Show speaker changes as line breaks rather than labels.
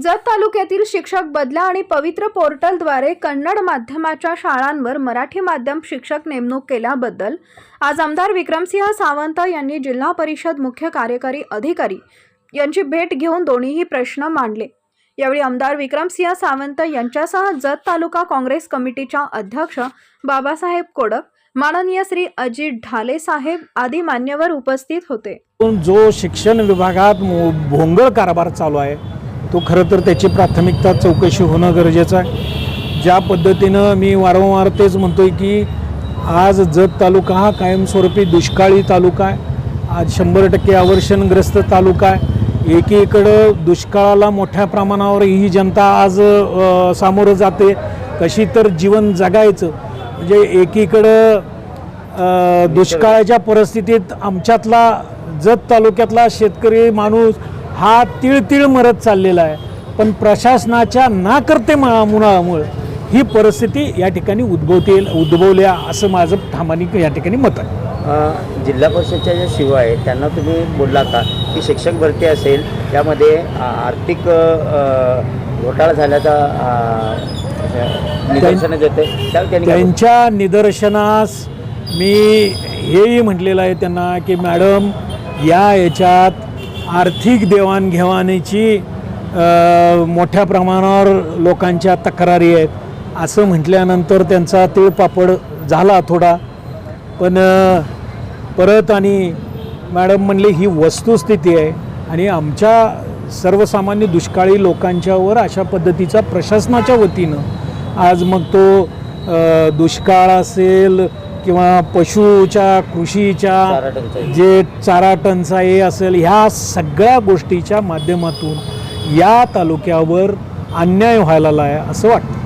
जत तालुक्यातील शिक्षक बदला आणि पवित्र पोर्टलद्वारे कन्नड माध्यमाच्या शाळांवर मराठी माध्यम शिक्षक नेमणूक केल्याबद्दल आज आमदार विक्रमसिंह सावंत यांनी जिल्हा परिषद मुख्य कार्यकारी अधिकारी यांची भेट घेऊन दोन्हीही प्रश्न मांडले. यावेळी आमदार विक्रमसिंह सावंत यांच्यासह जत तालुका काँग्रेस कमिटीच्या अध्यक्ष बाबासाहेब कोडक माननीय श्री अजित ढाले साहेब आदी मान्यवर उपस्थित होते.
जो शिक्षण विभागात भोंगळ कारभार चालू आहे तो खरं तर त्याची प्राथमिकता चौकशी होणं गरजेचं आहे. ज्या पद्धतीनं मी वारंवार तेच म्हणतो आहे की आज जत तालुका हा कायमस्वरूपी दुष्काळी तालुका आहे. आज शंभर टक्के अवर्षणग्रस्त तालुका आहे. एकीकडं दुष्काळाला मोठ्या प्रमाणावर ही जनता आज सामोरं जाते. कशी तर जीवन जगायचं. म्हणजे एकीकडं दुष्काळाच्या परिस्थितीत आमच्यातला जत तालुक्यातला शेतकरी माणूस हा तिळतिळ मरत चाललेला आहे. पण प्रशासनाच्या नाकर्ते मुळामुळं ही परिस्थिती या ठिकाणी उद्भवते उद्भवल्या असं माझं ठामानिक या ठिकाणी मत आहे.
जिल्हा परिषदच्या ज्या शिवा आहेत त्यांना तुम्ही बोलला का? की शिक्षक भरती असेल त्यामध्ये आर्थिक घोटाळा झाल्याचा निदर्शनात येते काय बोललं?
त्यांच्या निदर्शनास मी हेही म्हटलेलं आहे त्यांना की मॅडम या याच्यात आर्थिक देवाणघेवाणीची मोठ्या प्रमाणावर लोकांच्या तक्रारी आहेत. असं म्हटल्यानंतर त्यांचा तिळपापड झाला थोडा. पण परत आणि मॅडम म्हणले ही वस्तुस्थिती आहे. आणि आमच्या सर्वसामान्य दुष्काळी लोकांच्यावर अशा पद्धतीचा प्रशासनाच्या वतीनं आज मग तो दुष्काळ असेल किंवा पशुच्या कृषीच्या. जे चारा टंचाई असेल ह्या सगळ्या गोष्टीच्या माध्यमातून या तालुक्यावर अन्याय व्हायला आहे असं वाटतं